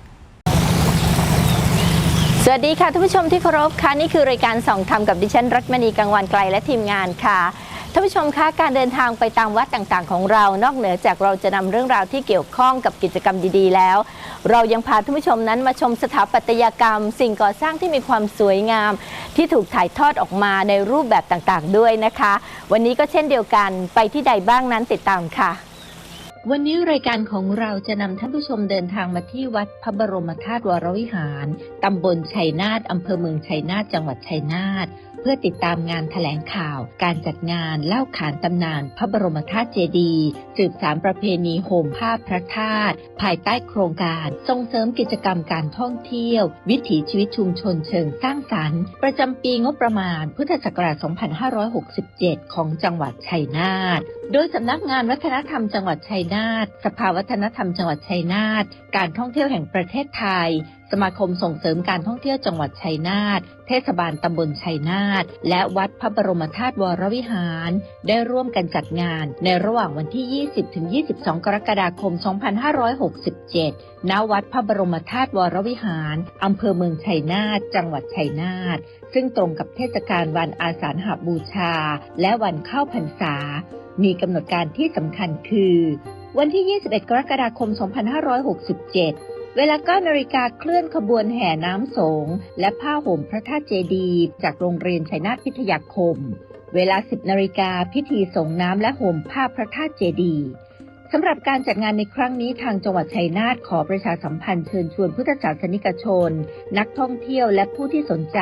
ส วัสดีค่ะท่านผู้ชมที่เคารพค่ะนี่คือรายการส่องธรรมกับดิฉันรัตมณีกังวันไกลและทีมงานค่ะท่านผู้ชมคะการเดินทางไปตามวัดต่างๆ ของเรา นอกเหนือจากเราจะนำเรื่องราวที่เกี่ยวข้องกับกิจกรรมดีๆ แล้ว เรายังพาท่านผู้ชมนั้นมาชมสถาปัตยกรรม สิ่งก่อสร้างที่มีความสวยงาม ที่ถูกถ่ายทอดออกมาในรูปแบบต่างๆ ด้วยนะคะ วันนี้ก็เช่นเดียวกันไปที่ใดบ้างนั้นติดตามค่ะ วันนี้รายการของเราจะนำท่านผู้ชมเดินทางมาที่วัดพระบรมธาตุวรวิหาร ตำบลชัยนาทอำเภอเมืองชัยนาทจังหวัดชัยนาทเพื่อติดตามงานแถลงข่าว การจัดงานเล่าขานตำนาน พระบรมธาตุเจดีย์สืบสารประเพณีโหมผ้าพระธาตุภายใต้โครงการ ส่งเสริมกิจกรรมการท่องเที่ยว วิถีชีวิตชุมชนเชิงสร้างสรรค์ ประจำปีงบประมาณ พุทธศักราช 2567 ของจังหวัดชัยนาทโดยสำนักงานวัฒนธรรมจังหวัดชัยนาทสภาวัฒนธรรมจังหวัดชัยนาทการท่องเที่ยวแห่งประเทศไทย สมาคมส่งเสริมการท่องเที่ยวจังหวัดชัยนาทเทศบาลตำบลชัยนาทและวัดพระบรมธาตุวรวิหาร ได้ร่วมกันจัดงาน ในระหว่างวันที่ 20ถึง22 กรกฎาคม 2567 ณ วัดพระบรมธาตุวรวิหารอำเภอเมืองชัยนาทจังหวัดชัยนาทซึ่งตรงกับเทศกาลวันอาสาฬหบูชา และวันเข้าพรรษา มีกำหนดการที่สำคัญคือ วันที่ 21 กรกฎาคม 2567 เวลา9นาฬิกาเคลื่อนขบวนแห่น้ำสงและผ้าห่มพระธาตุเจดีย์จากโรงเรียนชัยนาทพิทยาคม เวลา 10 นาฬิกาพิธีส่งน้ำและห่มผ้าพระธาตุเจดีย์สำหรับการจัดงานในครั้งนี้ทางจังหวัดชัยนาทขอประชาสัมพันธ์เชิญชวนพุทธศาสนิกชน นักท่องเที่ยวและผู้ที่สนใจ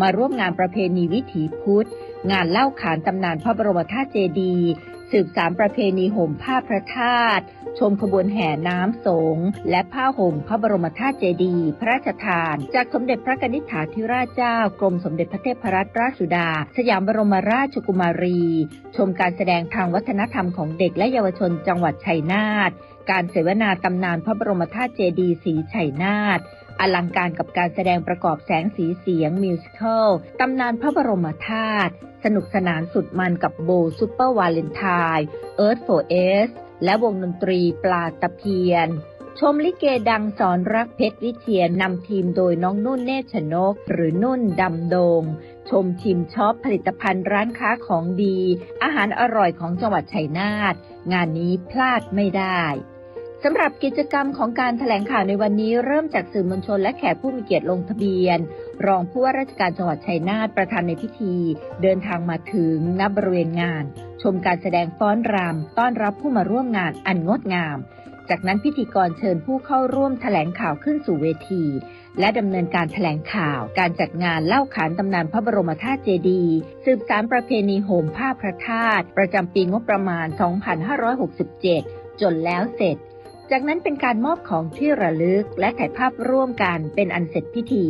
มาร่วมงานประเพณีวิถีพุทธ งานเล่าขานตำนานพระบรมธาตุเจดีย์ สืบสารประเพณีห่มผ้าพระธาตุชมขบวนแห่น้ำสงและผ้าห่มพระบรมธาตุเจดีย์พระราชทาน จากสมเด็จพระนิษฐาธิราชเจ้ากรมสมเด็จพระเทพรัตนราชสุดา สยามบรมราชกุมารี ชมการแสดงทางวัฒนธรรมของเด็กและเยาวชนจังหวัดชัยนาทการเสวนาตำนานพระบรมธาตุเจดีย์สีชัยนาท อลังการกับการแสดงประกอบแสงสีเสียงมิวสิควลตำนานพระบรมธาตุสนุกสนานสุดมันกับโบซูเปอร์วาเลนไทน์เอิร์ธโฟเอสและวงดนตรีปลาตะเพียน ชมลิเกดังสอนรักเพชรวิเชียนนำทีมโดยน้องนุ่นเนชนก หรือนุ่นดำโดง ชมชิมช็อปผลิตภัณฑ์ร้านค้าของดี อาหารอร่อยของจังหวัดชัยนาทงานนี้พลาดไม่ได้ สำหรับกิจกรรมของการถแถลงข่าวในวันนี้เริ่มจากสื่อมวลชนและแขกผู้มีเกียรติลงทะเบียน รองผู้ว่าราชการจังหวัดชัยนาทประธานในพิธี เดินทางมาถึงณบริเวณงาน ชมการแสดงฟ้อนรำต้อนรับผู้มาร่วมงานอันงดงาม จากนั้นพิธีกรเชิญผู้เข้าร่วมแถลงข่าวขึ้นสู่เวที และดำเนินการแถลงข่าว การจัดงานเล่าขานตำนานพระบรมธาตุเจดีย์สืบสารประเพณีโหมผ้าพระธาตุประจำปีงบประมาณ 2567 จนแล้วเสร็จ จากนั้นเป็นการมอบของที่ระลึกและถ่ายภาพร่วมกันเป็นอันเสร็จพิธี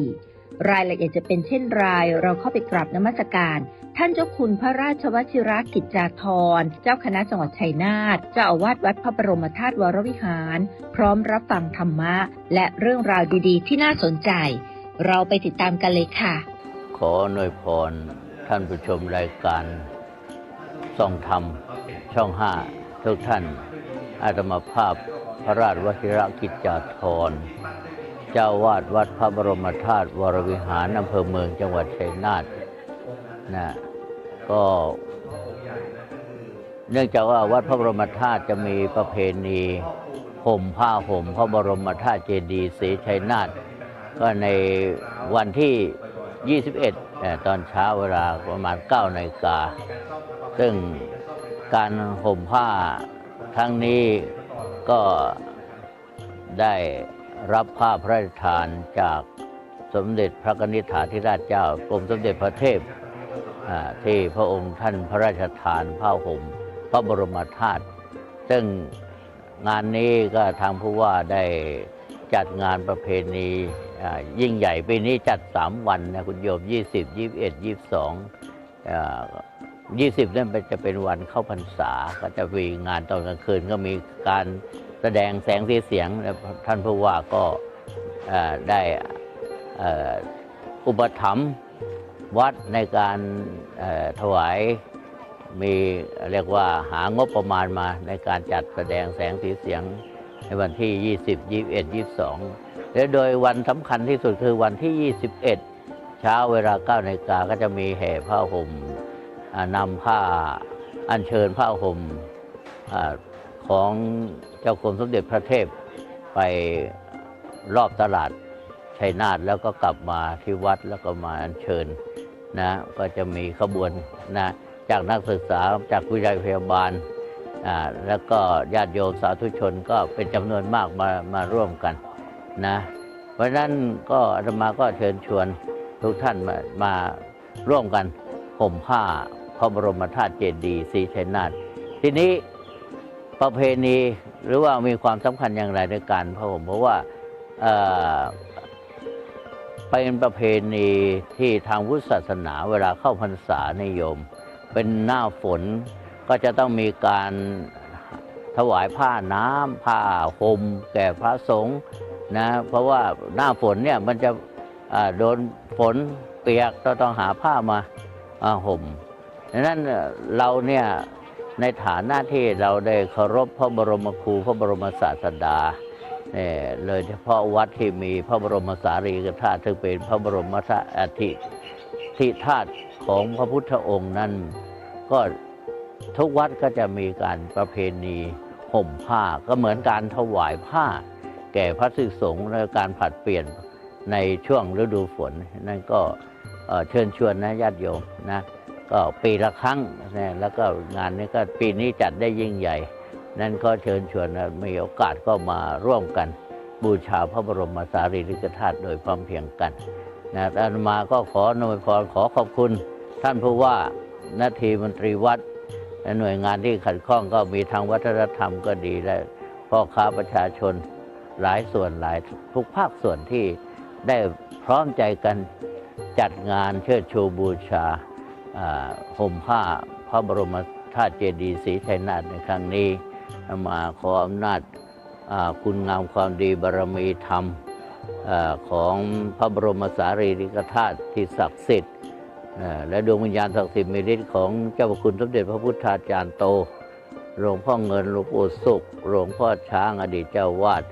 รายละเอียดจะเป็นเช่นไรเราเข้าไปกราบนมัสการ ท่านเจ้าคุณพระราชวชิรกิจจาธร เจ้าคณะจังหวัดชัยนาทเจ้าอาวาสวัดพระบรมธาตุวรวิหาร พร้อมรับฟังธรรมะ และเรื่องราวดีๆ ที่น่าสนใจ เราไปติดตามกันเลยค่ะ ขออวยพรท่านผู้ชมรายการส่องธรรมช่องห้าทุกท่านอาตมาภาพ พระราชวชิรกิจจาธรเจ้าวาดวัดพระบรมธาตุวรวิหารอำเภอเมืองจังหวัดชัยนาทนะก็เนื่องจากว่าวัดพระบรมธาตุจะมีประเพณีห่มผ้าห่มพระบรมธาตุเจดีย์ศรีชัยนาทก็ในวันที่ 21อตอนเช้าเวลาประมาณ9นาฬิกา ซึ่งการห่มผ้าครั้งนี้ ก็ได้รับผ้าพระราชทานจากสมเด็จพระนิษฐาธิราชเจ้ากรมสมเด็จพระเทพที่พระองค์ท่านพระราชทานผ้าห่มพระบรมธาตุซึ่งงานนี้ก็ทางผู้ว่าได้จัดงานประเพณียิ่งใหญ่ปีนี้จัด 3 วันนะคุณโยม 20 21 22 อ่า20นั่นเป็นจะเป็นวันเข้าพรรษา ก็จะมีงานตอนกลางคืนก็มีการแสดงแสงสีเสียงและท่านผู้ว่าก็ได้อุปถัมภ์วัดในการถวายมีเรียกว่าหางบประมาณมาในการจัดแสดงแสงสีเสียงในวันที่ 20 21 22 และโดยวันสำคัญที่สุดคือวันที่ 21 เช้าเวลา9นาฬิกาก็จะมีแห่ผ้าห่ม นำผ้าอัญเชิญผ้าห่มของเจ้ากรมสมเด็จพระเทพไปรอบตลาดชัยนาทแล้วก็กลับมาที่วัดแล้วก็มาอัญเชิญนะก็จะมีขบวนนะจากนักศึกษาจากวิทยาพยาบาลอ่าแล้วก็ญาติโยมสาธุชนก็เป็นจำนวนมากมามาร่วมกันนะเพราะนั้นก็อาตมาก็เชิญชวนทุกท่านมามาร่วมกันห่มผ้า ระบรมธาตุเจดีย์ศรีชัยนาททีนี้ประเพณีหรือว่ามีความสำคัญอย่างไรในการพระห่มเพราะว่าเป็นประเพณีที่ทางพุทธศาสนาเวลาเข้าพรรษานิยม เป็นหน้าฝนก็จะต้องมีการถวายผ้าน้ำผ้าห่มแก่พระสงฆ์นะเพราะว่าหน้าฝนเนี่ยมันจะโดนฝนเปียกก็ต้องหาผ้ามาห่ม ดังนั้นเราเนี่ยในฐานะที่เราได้เคารพพระบรมครูพระบรมศาสดาเนี่ยเลยเฉพาะวัดที่มีพระบรมสารีริกธาตุซึ่งเป็นพระบรมธาตุอธิที่ธาตุของพระพุทธองค์นั้น ก็ทุกวัดก็จะมีการประเพณีห่มผ้าก็เหมือนการถวายผ้า แก่พระภิกษุสงฆ์และการผัดเปลี่ยนในช่วงฤดูฝน นั่นก็เอ่อเชิญชวนนะญาติโยมนะ ก็ปีละครั้งนะแล้วก็งานนี้ก็ปีนี้จัดได้ยิ่งใหญ่ นั่นก็เชิญชวนมีโอกาสก็มาร่วมกัน บูชาพระบรมสารีริกธาตุโดยพร้อมเพียงกันนะอาตมาก็ขออนุโมทนาขอขอบคุณ ท่านผู้ว่านาทีมนตรีวัดและหน่วยงานที่ขัดข้องก็มีทางวัฒนธรรมก็ดีและพ่อค้าประชาชนหลายส่วนหลายทุกภาคส่วนที่ได้พร้อมใจกันจัดงานเชิดชูบูชา ห่มผ้าพระบรมธาตุเจดีย์ศรีชัยนาทในครั้งนี้มาขออำนาจคุณงามความดีบารมีธรรมอของพระบรมสารีริกธาตุที่ศักดิ์สิทธิ์และดวงวิญญาณศักดิ์สิทธิ์มีฤทธิ์ของเจ้าพระคุณสมเด็จพระพุทธาจารย์โต หลวงพ่อเงินหลวงปู่สุข หลวงพ่อช้างอดีตเจ้าวาด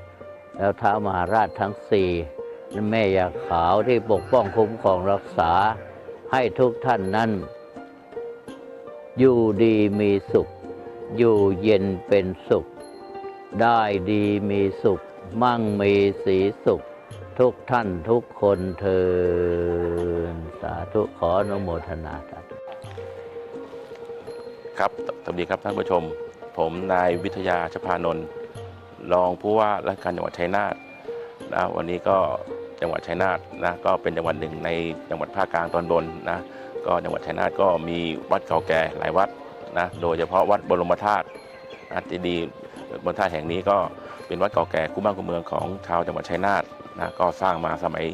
แล้วท้ามหาราชทั้งสี่และแม่ยาขาวที่ปกป้องคุ้มครองรักษา ให้ทุกท่านนั้น อยู่ดีมีสุข อยู่เย็นเป็นสุข ได้ดีมีสุข มั่งมีสีสุข ทุกท่านทุกคนเทินสาธุขออนุโมทนาสาธุครับสวัสดีครับท่านผู้ชม ผมนายวิทยาชพานนท์รองผู้ว่าราชการจังหวัดชัยนาทนะวันนี้ก็ จังหวัดชัยนาทนะก็เป็นจังหวัดหนึ่งในจังหวัดภาคกลางตอนบนนะก็จังหวัดชัยนาทก็มีวัดเก่าแก่หลายวัดนะโดยเฉพาะวัดบรมธาตุนะเจดีย์บรมธาตุแห่งนี้ก็เป็นวัดเก่าแก่คู่บ้านคู่เมืองของชาวจังหวัดชัยนาทนะก็สร้างมาสมัย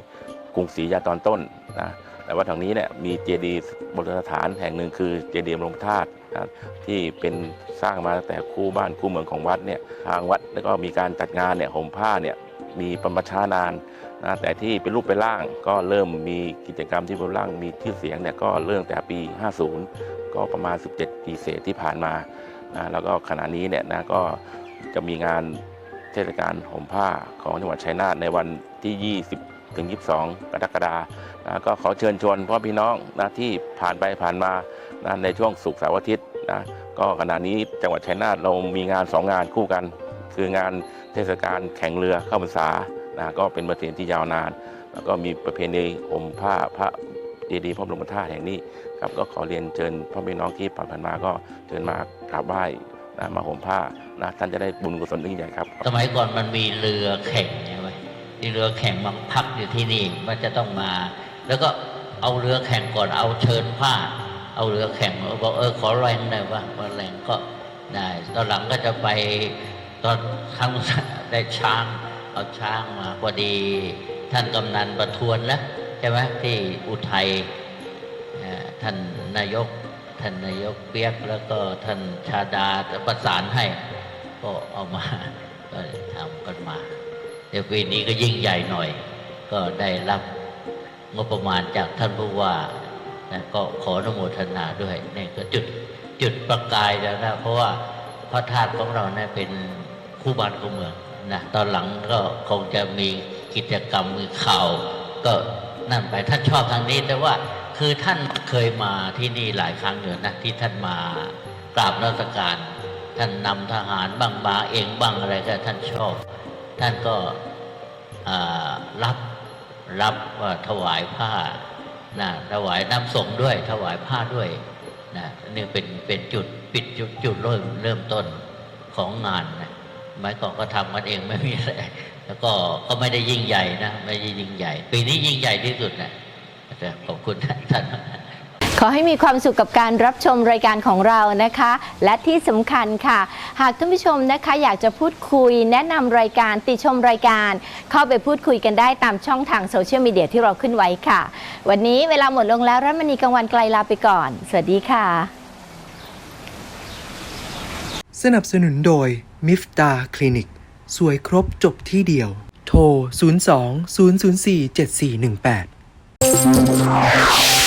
กรุงศรีอยุธยาตอนต้นนะแต่ว่าทางนี้เนี่ยมีเจดีย์โบราณสถานแห่งหนึ่งคือเจดีย์บรมธาตุนะที่เป็นสร้างมาแต่คู่บ้านคู่เมืองของวัดเนี่ยทางวัดแล้วก็มีการจัดงานเนี่ยห่มผ้าเนี่ยมีประมาช้านาน นะแต่ที่เป็นรูปเป็นร่างก็เริ่มมีกิจกรรมที่เป็นร่างมีชื่อเสียงเนี่ยก็เริ่มแต่ปี 50 ก็ประมาณ 17 ปีเศษที่ผ่านมานะแล้วก็ขณะนี้เนี่ยนะก็จะมีงานเทศกาลห่มผ้าของจังหวัดชัยนาทในวันที่ 20 ถึง 22 กรกฎาคมนะก็ขอเชิญชวนพ่อพี่น้องนะที่ผ่านไปผ่านมานะในช่วงศุกเสาร์อาทิตย์นะก็ขณะนี้จังหวัดชัยนาทเรามีงานสองงานคู่กัน คืองานเทศกาลแข่งเรือเข้าพรรษา นะก็เป็นประเพณีที่ยาวนาน แล้วก็มีประเพณีห่มผ้าพระเจดีย์พระบรมธาตุแห่งนี้ครับก็ขอเรียนเชิญพ่อพี่น้องที่ผ่านมาก็เชิญมากราบไหว้นะมาห่มผ้านะท่านจะได้บุญกุศลยิ่งใหญ่ครับ สมัยก่อนมันมีเรือแข่งใช่ไหมที่เรือแข่งมาพักอยู่ที่นี่มันจะต้องมา แล้วก็เอาเรือแข่งก่อนเอาเชิญผ้า เอาเรือแข่งบอกเออขอแรงได้ว่าว่าแรงก็ได้ ตอนหลังก็จะไปตอนครั้งได้ช้าง เอาช้างมาพอดี ท่านกำนันประทวนแล้วใช่ไหมที่อุทัยท่านนายก ท่านนายกเปียกแล้วก็ท่านชาดาประสานให้ ก็เอามาก็ทำกันมาเดี๋ยวปีนี้ก็ยิ่งใหญ่หน่อย ก็ได้รับงบประมาณจากท่านผู้ว่านะก็ขออนุโมทนาด้วยนี่ก็จุดจุดประกายแล้วนะเพราะว่าพระธาตุของเราเนี่ยเป็นคู่บ้านคู่เมือง นะตอนหลังก็คงจะมีกิจกรรมมีข่าวก็นั่นไปท่านชอบทางนี้แต่ว่าคือท่านเคยมาที่นี่หลายครั้งอยู่นะที่ท่านมากราบนมัสการ ท่านนำทหารบ้างมาเองบ้างอะไรก็ท่านชอบ ท่านก็รับรับว่าถวายผ้านะถวายน้ำสงด้วย ถวายผ้าด้วยนะนี่เป็นเป็นจุดปิดจุดจุดเริ่มเริ่มต้นของงานนะ ไม้ก่อนก็ทำกันเองไม่มีอะไรแล้วก็ก็ไม่ได้ยิ่งใหญ่นะไม่ได้ยิ่งใหญ่ ปีนี้ยิ่งใหญ่ที่สุดนะแต่ขอบคุณท่านขอให้มีความสุขกับการรับชมรายการของเรานะคะ และที่สำคัญค่ะ หากท่านผู้ชมนะคะอยากจะพูดคุยแนะนำรายการติชมรายการ เข้าไปพูดคุยกันได้ตามช่องทางโซเชียลมีเดียที่เราขึ้นไว้ค่ะ วันนี้เวลาหมดลงแล้วรัตมณีกลางวันไกลลาไปก่อน สวัสดีค่ะ สนับสนุนโดย มิฟตาคลินิก สวยครบจบที่เดียว โทร 02 004 7418